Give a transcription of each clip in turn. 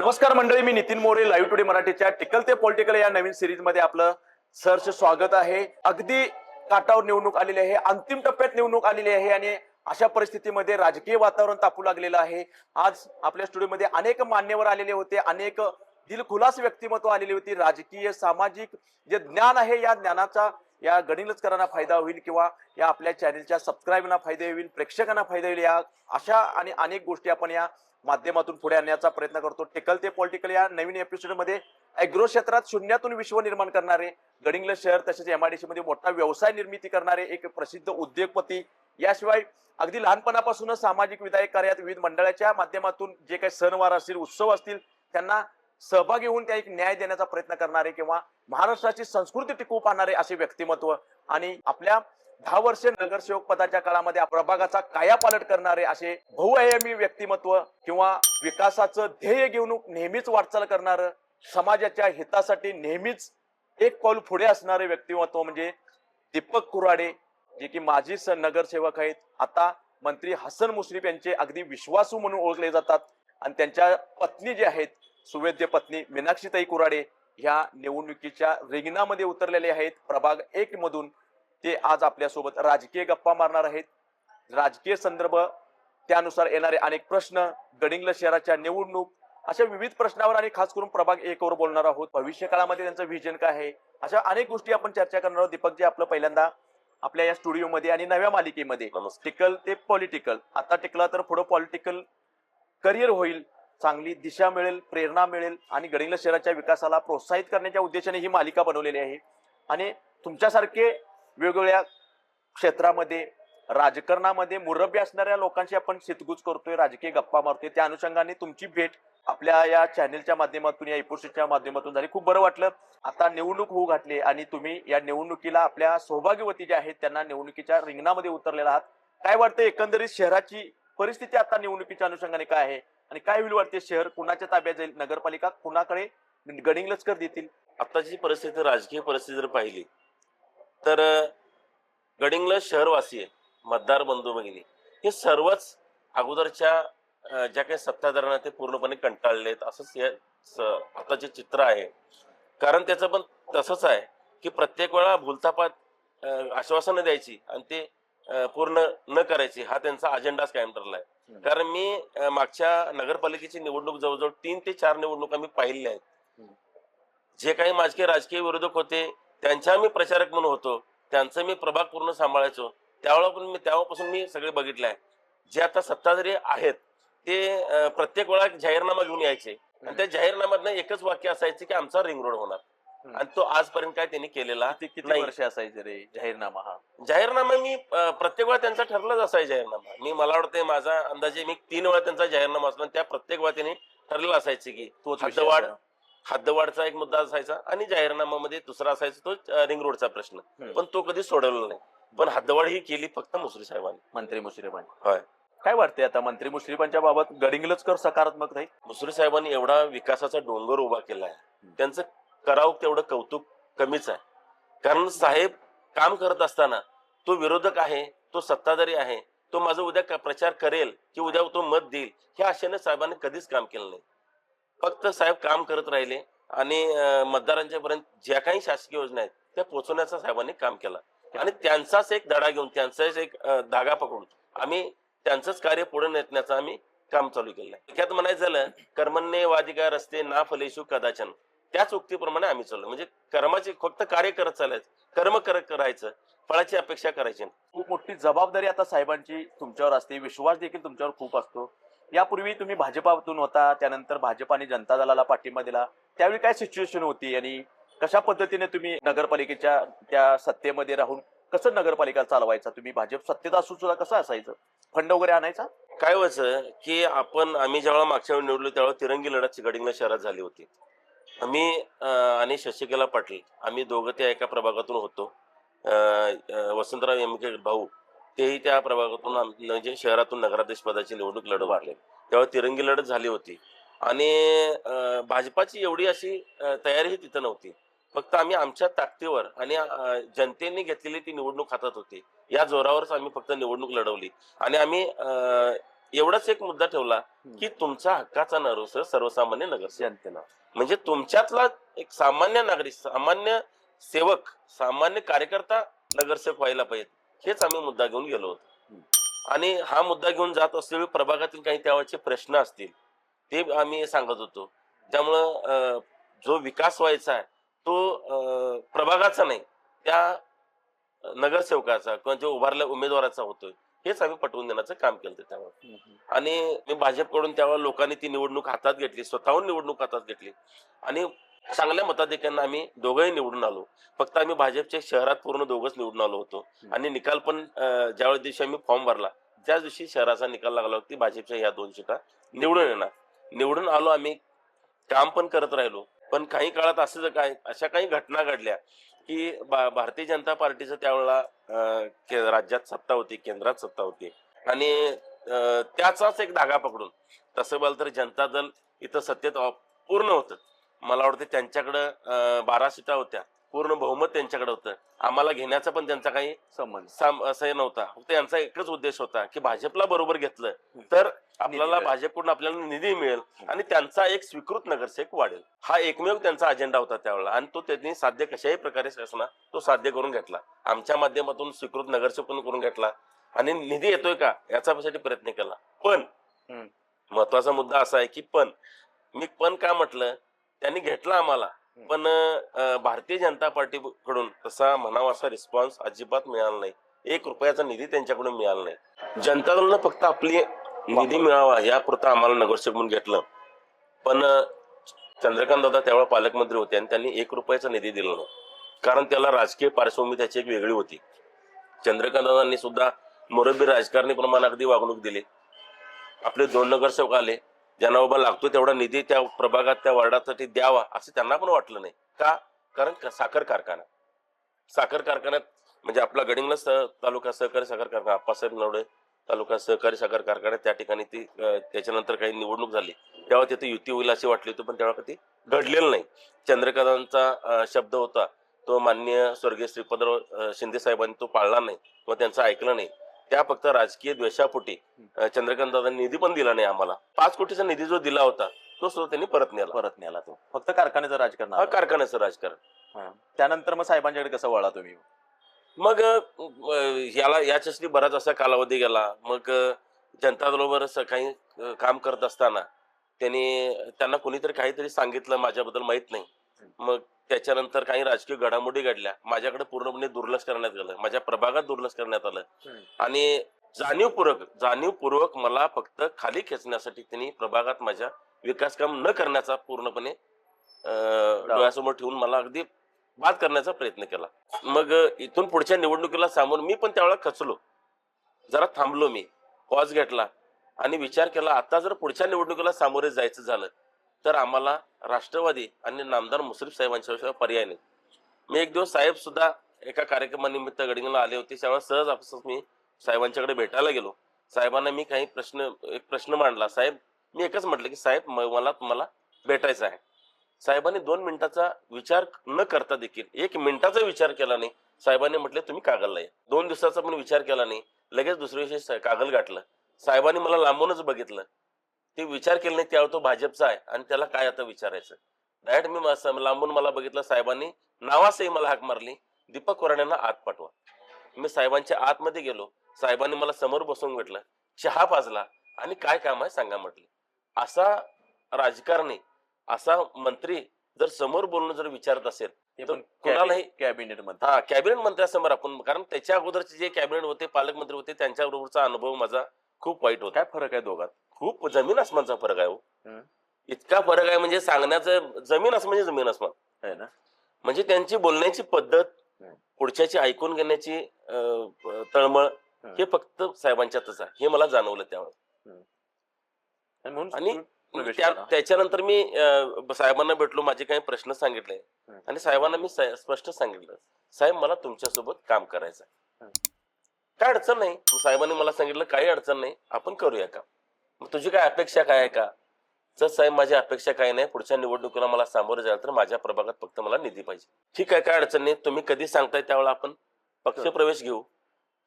नमस्कार मंडळी मी नितीन मोरे लाईव्ह टुडे मराठीच्या टिकल ते पॉलिटिकल या नवीन सिरीजमध्ये आपलं सहर्ष स्वागत आहे. अगदी काटावर निवडणूक आलेली आहे अंतिम टप्प्यात निवडणूक आलेली आहे आणि अशा परिस्थितीमध्ये राजकीय वातावरण तापू लागलेलं आहे. आज आपल्या स्टुडिओमध्ये अनेक मान्यवर आलेले होते अनेक दिलखुलास व्यक्तिमत्व आलेली होती. राजकीय सामाजिक जे ज्ञान आहे या ज्ञानाचा या गणिलचकरांना फायदा होईल किंवा या आपल्या चॅनेलच्या सबस्क्राईबना फायदा होईल प्रेक्षकांना फायदा होईल या अशा आणि अनेक गोष्टी आपण या माध्यमातून पुढे आणण्याचा प्रयत्न करतो. टेकल ते पॉलिटिकल या नवीन एपिसोडमध्ये अॅग्रो क्षेत्रात शून्यातून विश्व निर्माण करणारे गडिंगल शहर तसेच एमआयडीसी मध्ये मोठा व्यवसाय निर्मिती करणारे एक प्रसिद्ध उद्योगपती. याशिवाय अगदी लहानपणापासूनच सामाजिक विधायक कार्यात विविध मंडळाच्या माध्यमातून जे काही सणवार असतील उत्सव असतील त्यांना सहभागी होऊन त्या एक न्याय देण्याचा प्रयत्न करणारे किंवा महाराष्ट्राची संस्कृती टिकवू पाहणारे असे व्यक्तिमत्व आणि आपल्या दहा वर्ष नगरसेवक पदाच्या काळामध्ये प्रभागाचा कायापालट करणारे असे बहुआयामी व्यक्तिमत्व किंवा विकासाचं ध्येय घेऊन नेहमीच वाटचाल करणारं समाजाच्या हितासाठी नेहमीच एक पाऊल पुढे असणारे व्यक्तिमत्व म्हणजे दीपक कुराडे जे की माजी स- नगरसेवक आहेत. आता मंत्री हसन मुश्रीफ यांचे अगदी विश्वासू म्हणून ओळखले जातात. आणि त्यांच्या पत्नी जे आहेत सुवेद्य पत्नी मीनाक्षीताई कुराडे ह्या निवडणुकीच्या रिंगणामध्ये उतरलेले आहेत. प्रभाग एक मधून ते आज आपल्यासोबत राजकीय गप्पा मारणार आहेत. राजकीय संदर्भ त्यानुसार येणारे अनेक प्रश्न गडिंग्लज शहराच्या निवडणूक अशा विविध प्रश्नावर आणि खास करून प्रभाग एक वर बोलणार आहोत. भविष्य काळामध्ये त्यांचं व्हिजन काय आहे? अशा अनेक गोष्टी आपण चर्चा करणार आहोत. दीपकजी आपलं पहिल्यांदा आपल्या या स्टुडिओमध्ये आणि नव्या मालिकेमध्ये. टिकल ते पॉलिटिकल आता टिकला तर पुढं पॉलिटिकल करिअर होईल. चांगली दिशा मिळेल प्रेरणा मिळेल आणि गडिंग्लज शहराच्या विकासाला प्रोत्साहित करण्याच्या उद्देशाने ही मालिका बनवलेली आहे. आणि तुमच्यासारखे वेगवेगळ्या क्षेत्रामध्ये राजकारणामध्ये मुरब्बी असणाऱ्या लोकांशी आपण शितगुज करतोय राजकीय गप्पा मारतोय त्या अनुषंगाने तुमची भेट आपल्या या चॅनेलच्या माध्यमातून या इपोसिटच्या माध्यमातून झाली. खूप बरं वाटलं. आता निवडणूक होऊ घातली आणि तुम्ही या निवडणुकीला आपल्या सौभाग्यवती ज्या आहेत त्यांना निवडणुकीच्या रिंगणामध्ये उतरलेला आहात. काय वाटतं एकंदरीत शहराची परिस्थिती आता निवडणुकीच्या अनुषंगाने काय आहे? आणि काय होईल वाटते शहर? कुणाच्या ताब्यात जाईल? नगरपालिका कुणाकडे? गडिंग्लजकर देतील. आताची परिस्थिती राजकीय परिस्थिती जर पाहिली तर गडिंगला शहरवासी शहरवासीय मतदार बंधू भगिनी. हे सर्वच अगोदरच्या ज्या काही सत्ताधाऱ्यांना ते पूर्णपणे कंटाळलेत असंच हे आताचे चित्र आहे. कारण त्याचं पण तसंच आहे की प्रत्येक वेळा भूलतापात आश्वासनं द्यायची आणि ते पूर्ण न करायची. हा त्यांचा अजेंडाच कायम ठरलाय हम्म. कारण मी मागच्या नगरपालिकेची निवडणूक जवळजवळ तीन ते चार निवडणुका मी पाहिलेल्या आहेत. जे काही माझे राजकीय विरोधक होते त्यांच्या मी प्रचारक म्हणून होतो त्यांचं मी प्रभाग पूर्ण सांभाळायचो. त्यावेळेला पण मी तेव्हापासून मी सगळे बघितले आहे. जे आता सत्ताधारी आहेत ते प्रत्येक वेळा जाहीरनामा घेऊन यायचे. आणि त्या जाहीरनाम्यात एकच वाक्य असायचे की आमचा रिंग रोड होणार. आणि तो आजपर्यंत काय त्यांनी केलेला किती किती नाही. वर्ष असायचे रे जाहीरनामा हा? जाहीरनामा मी अं, प्रत्येक वेळा त्यांचा ठरलाच असायचा जाहीरनामा. मी मला वाटतं माझा अंदाजे मी तीन वेळा त्यांचा जाहीरनामा असला आणि त्या प्रत्येक वेळा त्यांनी ठरलेला असायचे की तोच विषय हद्दवाढ असा. हद्दवाढचा एक मुद्दा असायचा आणि जाहीरनाम्यामध्ये दुसरा असायचा तो अं, रिंग रोडचा प्रश्न. हम्म. पण तो कधी सोडवला नाही. पण हद्दवाढ ही केली फक्त मुसरी साहेबांनी. मंत्री मुश्रीफांनी होय. काय वाटतंय आता मंत्री मुश्रीफांच्या बाबत गडिंगलजकर सकारात्मक राहील मुसरी साहेबांनी एवढा विकासाचा डोंगर उभा केला आहे त्यांचं करावं तेवढं कौतुक कमीच आहे. कारण साहेब काम करत असताना तो विरोधक आहे तो सत्ताधारी आहे तो माझा उद्या प्रचार करेल की उद्या तो मत देईल ह्या आशेने साहेबांनी कधीच काम केलं नाही. फक्त साहेब काम करत राहिले आणि मतदारांच्या पर्यंत ज्या काही शासकीय योजना आहेत त्या पोहोचवण्याचा साहेबांनी काम केलं. आणि त्यांचाच एक धडा घेऊन त्यांचाच एक धागा पकडून आम्ही त्यांचंच कार्य पुढे नेण्याचं आम्ही काम चालू केलं आहे म्हणायचं झालं कर्मण्य वादिका रस्ते ना फलेशू कदाचन. त्याच उक्तीप्रमाणे आम्ही चाललो म्हणजे कर्माचे फक्त कार्य करत चालायचं कर्म करत करायचं फळाची अपेक्षा करायची. खूप मोठी जबाबदारी आता साहेबांची तुमच्यावर असते विश्वास देखील तुमच्यावर खूप असतो. यापूर्वी तुम्ही भाजपातून होता त्यानंतर भाजप आणि जनता दलाला पाठिंबा दिला. त्यावेळी काय सिच्युएशन होती आणि कशा पद्धतीने तुम्ही नगरपालिकेच्या त्या सत्तेमध्ये राहून कसं नगरपालिका चालवायचा? तुम्ही भाजप सत्तेत असून सुद्धा कसं असायचं? फंड वगैरे आणायचा? काय व्हायचं की आपण आम्ही जेव्हा मागच्या वेळी निवडलो त्यावेळेला तिरंगी लढत गडिंगला शहरात झाली होती. आम्ही अं, आणि शशिकला पाटील आम्ही दोघं त्या एका प्रभागातून होतो. वसंतराव एम के भाऊ तेही त्या प्रभागातून म्हणजे शहरातून नगराध्यक्ष पदाची निवडणूक लढवत वाटले तेव्हा तिरंगी लढत झाली होती. आणि भाजपाची एवढी अशी तयारीही तिथं नव्हती. फक्त आम्ही आमच्या ताकदीवर आणि जनतेने घेतलेली ती निवडणूक हातात होती. या जोरावरच आम्ही फक्त निवडणूक लढवली. आणि आम्ही एवढाच एक मुद्दा ठेवला की तुमचा हक्काचा नगर सर्वसामान्य नगरसेवक. जनतेला म्हणजे तुमच्यातला एक सामान्य नागरिक सामान्य सेवक सामान्य कार्यकर्ता नगरसेवक व्हायला पाहिजे हेच आम्ही मुद्दा घेऊन गेलो होतो. आणि हा मुद्दा घेऊन जात असलेले प्रभागातील काही त्यावेळेचे प्रश्न असतील ते आम्ही सांगत होतो. त्यामुळं अं, जो विकास व्हायचा आहे तो अं, प्रभागाचा नाही त्या नगरसेवकाचा किंवा जो उभारल्या उमेदवाराचा होतोय हेच आम्ही पटवून देण्याचं काम केलं त्यावेळेला आणि मी भाजपकडून त्यावेळेला लोकांनी ती निवडणूक हातात घेतली स्वतःहून निवडणूक हातात घेतली. आणि चांगल्या मताधिक्यांना आम्ही दोघंही निवडून आलो. फक्त आम्ही भाजपच्या शहरात पूर्ण दोघंच निवडून आलो होतो. आणि निकाल पण ज्यावेळेस दिवशी आम्ही फॉर्म भरला त्याच दिवशी शहराचा निकाल लागला होता भाजपच्या ह्या दोन सीटा निवडून येणार. निवडून आलो आम्ही काम पण करत राहिलो. पण काही काळात असं जर काय अशा काही घटना घडल्या की भारतीय जनता पार्टीचं त्यावेळेला राज्यात सत्ता होती केंद्रात सत्ता होती. आणि अं, त्याचाच एक धागा पकडून तसं बोल तर जनता दल इथं सत्तेत पूर्ण होतं. मला वाटतं त्यांच्याकडं अं, बारा सीटा होत्या. पूर्ण बहुमत त्यांच्याकडे होतं. आम्हाला घेण्याचा पण त्यांचा काही संबंध नव्हता. फक्त यांचा एकच उद्देश होता की भाजपला बरोबर घेतलं तर आपल्याला. भाजपकडून आपल्याला निधी मिळेल आणि त्यांचा एक स्वीकृत नगरसेवक वाढेल. हा एकमेव त्यांचा अजेंडा होता त्यावेळेला आणि तो त्यांनी साध्य कशाही प्रकारे असणार तो साध्य करून घेतला. आमच्या माध्यमातून स्वीकृत नगरसेवक पण करून घेतला आणि निधी येतोय का याच्यासाठी प्रयत्न केला. पण. महत्त्वाचा मुद्दा असा आहे की पण मी पण का म्हटलं? त्यांनी घेतला आम्हाला. पण भारतीय जनता पार्टीकडून तसा म्हणावा असा रिस्पॉन्स अजिबात मिळाला नाही. एक रुपयाचा निधी त्यांच्याकडून मिळाला नाही. जनता दलानं फक्त आपली निधी मिळावा यापुरता आम्हाला नगरसेवक म्हणून घेतलं. पण चंद्रकांत दादा त्यावेळेला पालकमंत्री होते आणि त्यांनी एक रुपयाचा निधी दिला नाही. कारण त्याला राजकीय पार्श्वभूमी त्याची एक वेगळी होती. चंद्रकांत दादांनी सुद्धा मुरब्बी राजकारणी प्रमाणे अगदी वागणूक दिली. आपले दोन नगरसेवक आले. ज्यांना बाबा लागतो तेवढा निधी त्या प्रभागात त्या वार्डासाठी द्यावा असं त्यांना पण वाटलं नाही. का? कारण साखर कारखाना. साखर कारखान्यात म्हणजे आपला गडिंगला तालुका सहकारी साखर कारखाना आप्पासाहेब नवडे तालुका सहकारी साखर कारखान्यात त्या ठिकाणी ती त्याच्यानंतर काही निवडणूक झाली. तेव्हा तिथे युती होईल अशी वाटली होती पण तेव्हा कधी घडलेलं नाही. चंद्रकांतांचा शब्द होता तो मान्य स्वर्गीय श्रीपदराव शिंदे साहेबांनी तो पाळला नाही किंवा त्यांचं ऐकलं नाही. त्या फक्त राजकीय द्वेषापोटी चंद्रकांत दादांनी निधी पण दिला नाही आम्हाला. पाच कोटीचा निधी जो दिला होता तो सुद्धा त्यांनी परत नेला. परत नेला तो. फक्त कारखान्याचं राजकारण हा आलं. कारखान्याचं राजकारण. हा. त्यानंतर मग साहेबांच्याकडे कसं वळा तुम्ही? मग अं, याला याच्यासाठी बराच असा कालावधी गेला. मग अं, जनता असं काही अं, काम करत असताना त्यांनी त्यांना कोणीतरी काहीतरी सांगितलं माझ्याबद्दल माहीत नाही. मग त्याच्यानंतर काही राजकीय घडामोडी घडल्या. माझ्याकडे पूर्णपणे दुर्लक्ष करण्यात आलं. माझ्या प्रभागात दुर्लक्ष करण्यात आलं. आणि जाणीवपूर्वक जाणीवपूर्वक मला फक्त खाली खेचण्यासाठी त्यांनी प्रभागात माझ्या विकास काम न करण्याचा पूर्णपणे डोळ्यासमोर ठेवून मला अगदी बाद करण्याचा प्रयत्न केला. मग इथून पुढच्या निवडणुकीला सामोर मी पण त्यावेळेला खचलो. जरा थांबलो मी. पॉज घेतला. आणि विचार केला आता जर पुढच्या निवडणुकीला सामोरे जायचं झालं तर आम्हाला राष्ट्रवादी आणि नामदार मुश्रीफ साहेबांच्याशिवाय पर्याय नाही. मी एक दिवस साहेब सुद्धा एका कार्यक्रमानिमित्त गडिंगला आले होते त्यावेळेस सहज आपसच मी साहेबांच्याकडे भेटायला गेलो. साहेबांना मी काही प्रश्न एक प्रश्न मांडला. साहेब मी एकच म्हटलं की साहेब मला तुम्हाला भेटायचं आहे. साहेबांनी दोन मिनिटाचा विचार न करता देखील एक मिनिटाचा विचार केला नाही. साहेबांनी म्हटले तुम्ही कागलला या दोन दिवसाचा पण विचार केला नाही. लगेच दुसऱ्या दिवशी कागल गाठलं. साहेबांनी मला लांबूनच बघितलं. ते विचार केला नाही त्यावेळी तो भाजपचा आहे. आणि त्याला काय आता विचारायचं? डायरेक्ट मी लांबून मला बघितलं साहेबांनी नावासही मला हाक मारली. दीपक कोराड्यांना आत पाठवा. मी साहेबांच्या आतमध्ये गेलो. साहेबांनी मला समोर बसवून घेतलं चहा पाजला आणि काय काम आहे सांगा म्हटले. असा राजकारणी असा मंत्री जर समोर बोलणं जर विचारत असेल तर कोणालाही- कॅबिनेटमध्ये हा कॅबिनेट मंत्र्यासमोर आपण कारण त्याच्या अगोदरचे जे कॅबिनेट होते पालकमंत्री होते त्यांच्याबरोबरचा अनुभव माझा खूप वाईट होता. काय फरक आहे दोघात? खूप जमीन आसमानचा फरक आहे हो. इतका फरक आहे म्हणजे सांगण्याचं जमीन आसमान म्हणजे जमीन आसमान म्हणजे त्यांची बोलण्याची पद्धत. पुढच्याची ऐकून घेण्याची तळमळ. हे फक्त साहेबांच्यातच आहे हे मला जाणवलं त्यावेळेस आणि. त्याच्यानंतर मी साहेबांना भेटलो माझे काही प्रश्न सांगितले. आणि साहेबांना मी स्पष्ट सांगितलं साहेब मला तुमच्यासोबत काम करायचं. काय अडचण नाही साहेबांनी मला सांगितलं काही अडचण नाही आपण करूया काम मग तुझी काय अपेक्षा काय आहे का? तर साहेब माझी अपेक्षा काही नाही. पुढच्या निवडणुकीला मला सामोरं जायला तर माझ्या प्रभागात फक्त मला निधी पाहिजे. ठीक आहे काय अडचण नाही. तुम्ही कधी सांगताय त्यावेळेला आपण पक्षप्रवेश घेऊ.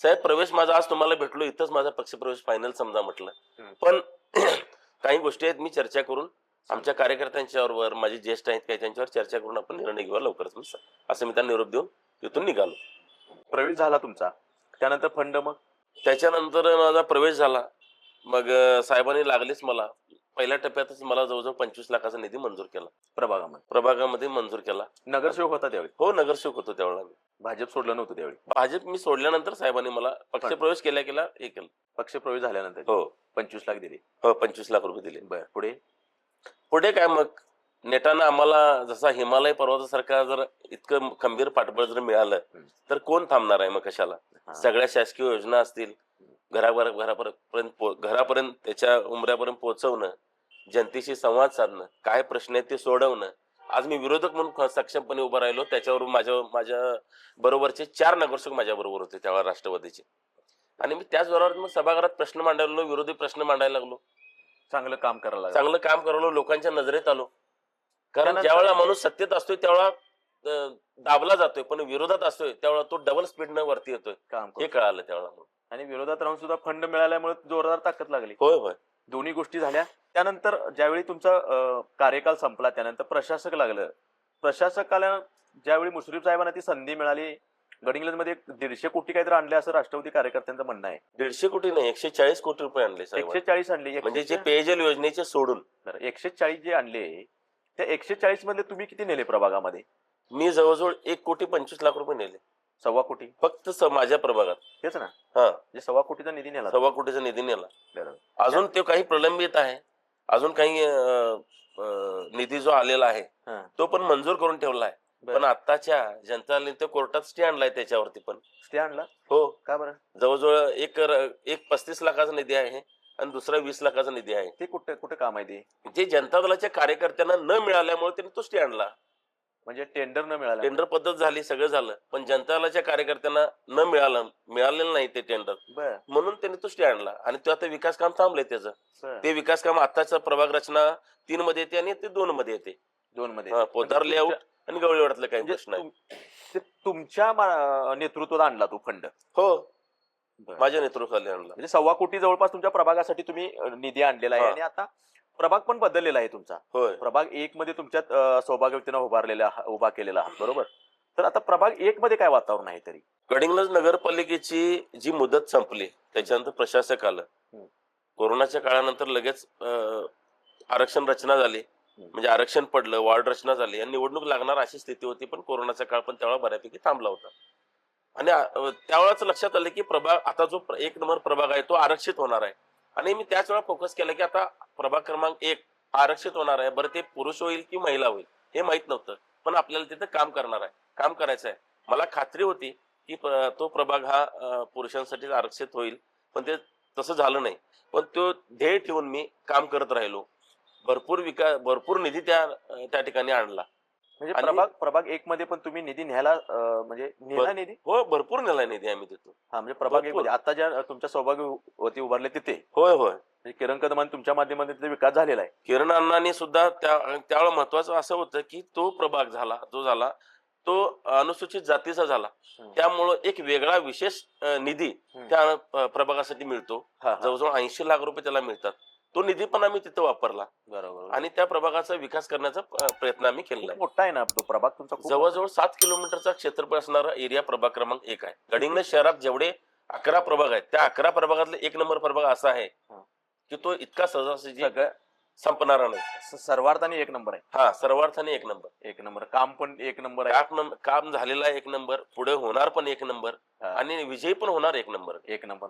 साहेब प्रवेश माझा आज तुम्हाला भेटलो. इथंच माझा पक्षप्रवेश फायनल समजा म्हटलं. पण काही गोष्टी आहेत. मी चर्चा करून आमच्या कार्यकर्त्यांच्यावर माझे ज्येष्ठ आहेत काही त्यांच्यावर चर्चा करून आपण निर्णय घेऊया लवकरच असं मी त्यांना निरोप देऊन तिथून निघालो. प्रवेश झाला तुमचा. त्यानंतर फंड मग? त्याच्यानंतर माझा प्रवेश झाला. मग साहेबांनी लागलीच मला. पहिल्या टप्प्यातच मला जवळजवळ पंचवीस लाखाचा निधी मंजूर केला. प्रभागामध्ये? प्रभागामध्ये मंजूर केला. नगरसेवक होता त्यावेळी? हो नगरसेवक होतो त्यावेळेला मी भाजप सोडलं नव्हतं त्यावेळी? भाजप मी सोडल्यानंतर साहेबांनी मला पक्षप्रवेश केल्या केला हे केलं. पक्ष प्रवेश झाल्यानंतर? हो. पंचवीस लाख दिले. हो पंचवीस लाख रुपये दिले. बर पुढे? पुढे काय मग? नेटानं आम्हाला जसा हिमालय पर्वतासारखा जर इतकं खंबीर पाठबळ जर मिळालं. तर कोण थांबणार आहे मग कशाला. सगळ्या शासकीय योजना असतील घराघर घरापर्यंत पो- घरापर्यंत त्याच्या उमऱ्यापर्यंत पोहोचवणं जनतेशी संवाद साधणं काय प्रश्न आहेत ते सोडवणं आज मी विरोधक म्हणून सक्षमपणे उभा राहिलो त्याच्यावर माझ्या माझ्या बरोबरचे चार नगरसेवक माझ्या बरोबर होते त्यावेळेला राष्ट्रवादीचे आणि मी त्याच बरोबर मग सभागृहात प्रश्न मांडायला लागलो विरोधी प्रश्न मांडायला लागलो चांगलं काम करायला लागलं. चांगलं काम करायला लोकांच्या नजरेत आलो कारण ज्यावेळेला माणूस सत्तेत असतोय त्यावेळेला अं, दाबला जातोय पण विरोधात असतोय त्यावेळेला तो डबल स्पीडनं वरती येतोय काम हे. कळालं त्यावेळेला मला. आणि विरोधात राहून सुद्धा फंड मिळाल्यामुळे जोरदार ताकद लागली. होय होय. दोन्ही गोष्टी झाल्या. त्यानंतर ज्यावेळी तुमचा कार्यकाल संपला त्यानंतर प्रशासक लागलं. प्रशासकाला ज्यावेळी मुश्रीफ साहेबांना ती संधी मिळाली गडिंग्लजमध्ये एक दीडशे कोटी काहीतरी आणले असं राष्ट्रवादी कार्यकर्त्यांचं म्हणणं आहे. दीडशे कोटी नाही एकशे चाळीस कोटी रुपये आणले एकशे चाळीस आणले. म्हणजे जे पेयजल योजनेचे सोडून. एकशे चाळीस जे आणले त्या एकशे चाळीस मधले तुम्ही किती नेले प्रभागामध्ये? मी जवळजवळ एक कोटी पंचवीस लाख रुपये नेले. सव्वा कोटी. फक्त स- माझ्या प्रभागात. तेच ना. हा. म्हणजे सव्वा कोटीचा निधी नेला. सव्वा कोटीचा निधी नेला. बरोबर. अजून ते काही प्रलंबित आहे. अजून काही अं, अं, निधी जो आलेला आहे हा. तो पण मंजूर करून ठेवला आहे. बरं. पण आताच्या जनता ते कोर्टात स्टे आणलाय त्याच्यावरती पण. स्टे आणला? हो. का बरं? जवळजवळ एक र- एक पस्तीस लाखाचा निधी आहे आणि दुसरा वीस लाखाचा निधी आहे. ते कुठे कुठे काम आहे ते? जे जनता दलाच्या कार्यकर्त्यांना न मिळाल्यामुळे त्यांनी तो स्टे आणला. म्हणजे टेंडर न मिळालं टेंडर पद्धत झाली सगळं झालं. पण जनता दलाच्या कार्यकर्त्यांना न मिळालं मिळालेलं नाही ते टेंडर बर. म्हणून त्यांनी तो स्टे आणला. आणि तो आता विकास काम थांबलंय त्याचं. ते विकास काम आताचा प्रभाग रचना तीन मध्ये येते आणि ते दोन मध्ये येते. दोन मध्ये हा, पोदार म्हणजे लेआउट तुमच्या- आणि गवळीवाड्यातलं काही म्हणजे प्रश्न आहे तुम- ते तुमच्या मा- नेतृत्वात आणला तो फंड हो. म्हणजे माझ्या नेतृत्वाखाली आणला. सव्वा कोटी जवळपास तुमच्या प्रभागासाठी तुम्ही अं, निधी आणलेला आहे हा. आणि आता प्रभाग पण बदललेला आहे तुमचा. होय. प्रभाग एक मध्ये तुमच्यात अं, सौभाग्यवतीनं उभारलेला उभा केलेला आहात बरोबर? तर आता प्रभाग एक मध्ये काय वातावरण आहे तरी? गडिंग्लज नगरपालिकेची जी मुदत संपली त्याच्यानंतर प्रशासक आलं. हम्म. कोरोनाच्या काळानंतर लगेच अं, आरक्षण रचना झाली. म्हणजे आरक्षण पडलं वॉर्ड रचना झाली. आणि निवडणूक लागणार अशी स्थिती होती पण कोरोनाचा काळ पण त्यावेळा बऱ्यापैकी थांबला होता. आणि अं, त्यावेळेच लक्षात आलं की प्रभाग आता जो प्र- एक नंबर प्रभाग आहे तो आरक्षित होणार आहे. आणि मी त्याच वेळा फोकस केला की आता प्रभाग क्रमांक एक आरक्षित होणार आहे. बरं ते पुरुष होईल की महिला होईल हे माहीत नव्हतं. पण आपल्याला तिथं काम करणार आहे. काम करायचं आहे मला खात्री होती की तो प्रभाग हा पुरुषांसाठी आरक्षित होईल. पण ते तसं झालं नाही. पण तो ध्येय ठेवून मी काम करत राहिलो. भरपूर विकास भरपूर निधी त्या त्या ठिकाणी आणला. म्हणजे आणि- प्रभाग प्रभाग एक मध्ये पण तुम्ही निधी न्यायला अं, म्हणजे नेला बर- निधी? हो भरपूर नेला निधी आम्ही तिथून. हा म्हणजे प्रभाग एक भरपूर. मध्ये आता ज्या अं, तुमच्या सौभाग्यवती उभारले तिथे. होय होय. म्हणजे किरण कदमान तुमच्या माध्यमातून तिथे विकास झालेला आहे. किरण अण्णांनी सुद्धा त्या त्यावेळेला महत्वाचं असं होतं की तो प्रभाग झाला जो झाला तो अनुसूचित जातीचा झाला. हम्म. त्यामुळं एक वेगळा विशेष अं, निधी हम्म. त्या अं, प्रभागासाठी मिळतो. हा, हा. जवळजवळ ऐंशी लाख रुपये त्याला मिळतात. तो निधी पण आम्ही तिथं वापरला. बरोबर आणि त्या प्रभागाचा विकास करण्याचा प्रयत्न आम्ही केलेला खूप आहे मोठा आहे ना तो प्रभाग तुमचा खूप जवळजवळ सात किलोमीटरचा क्षेत्रफळ असणारा एरिया प्रभाग क्रमांक एक आहे. गडिंग्लज शहरात जेवढे अकरा प्रभाग आहेत त्या अकरा प्रभागातले एक नंबर प्रभाग असा आहे हा. की तो इतका सहजासहजी सगळं संपणारा नाही. स- सर्वार्थाने एक नंबर आहे. हा सर्वार्थाने एक नंबर. एक नंबर. काम पण एक नंबर आहे. काम झालेला एक नंबर पुढे होणार पण एक नंबर हा. आणि विजयी पण होणार एक नंबर. एक नंबर